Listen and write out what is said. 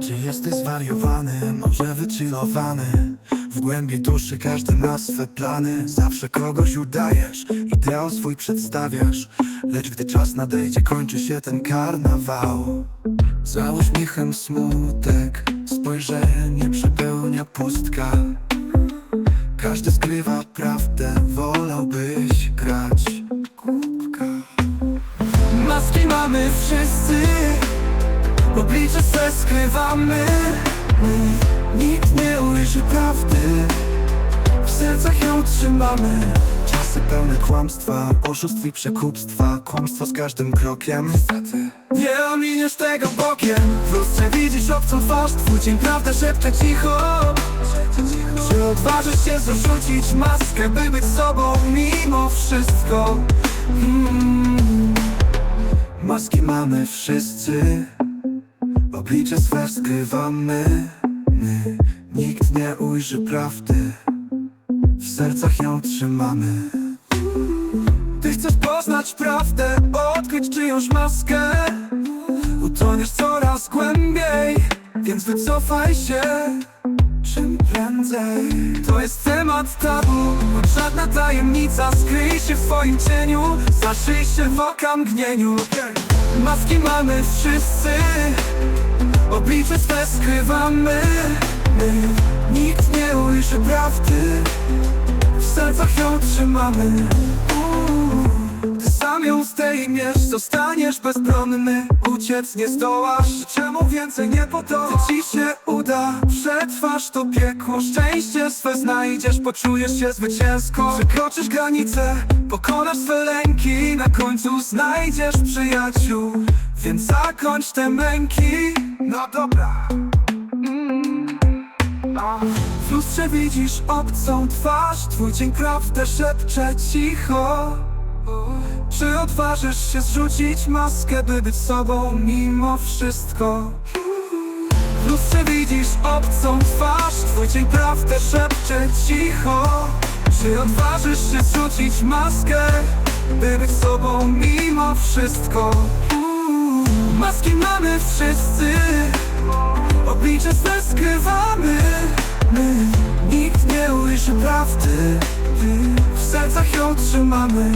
Czy jesteś zwariowany, może wychillowany? W głębi duszy każdy ma swe plany. Zawsze kogoś udajesz, ideał swój przedstawiasz. Lecz gdy czas nadejdzie, kończy się ten karnawał. Za uśmiechem smutek, spojrzenie przepełnia pustka. Każdy skrywa prawdę, wolałbyś mamy wszyscy. Oblicze swe skrywamy. Nikt nie ujrzy prawdy. W sercach ją trzymamy. Czasy pełne kłamstwa, oszustw i przekupstwa. Kłamstwo z każdym krokiem. Niestety. Nie ominiesz tego bokiem. W lustrze widzisz obcą twarz. Twój dzień prawda szepcze cicho. Czy odważysz się zrzucić maskę By być sobą mimo wszystko? Mm. Maski mamy wszyscy Oblicze swe skrywamy my. Nikt nie ujrzy prawdy W sercach ją trzymamy. Ty chcesz poznać prawdę Odkryć czyjąś maskę. Utoniesz coraz głębiej Więc wycofaj się To jest temat tabu Żadna tajemnica skryj się w twoim cieniu Zaszyj się w okamgnieniu Maski mamy wszyscy Oblicze swe skrywamy my. Nikt nie ujrzy prawdy W sercach ją trzymamy Uuu. Ty sam ją zdejmiesz Zostaniesz bezbronny Uciec nie zdołasz. Czemu więcej nie podołasz ci się uda? Przetrwasz to piekło. Szczęście swe znajdziesz Poczujesz się zwycięsko. Przekroczysz granice Pokonasz swe lęki. Na końcu znajdziesz przyjaciół Więc zakończ te męki. No dobra. W lustrze widzisz obcą twarz. Twój dzień prawdę szepcze cicho Czy odważysz się zrzucić maskę By być sobą mimo wszystko? W lustrze widzisz obcą twarz Twój dzień prawdę szepcze cicho. Czy odważysz się zrzucić maskę By być sobą mimo wszystko? Maski mamy wszyscy Oblicze swe skrywamy my. Nikt nie ujrzy prawdy W sercach ją trzymamy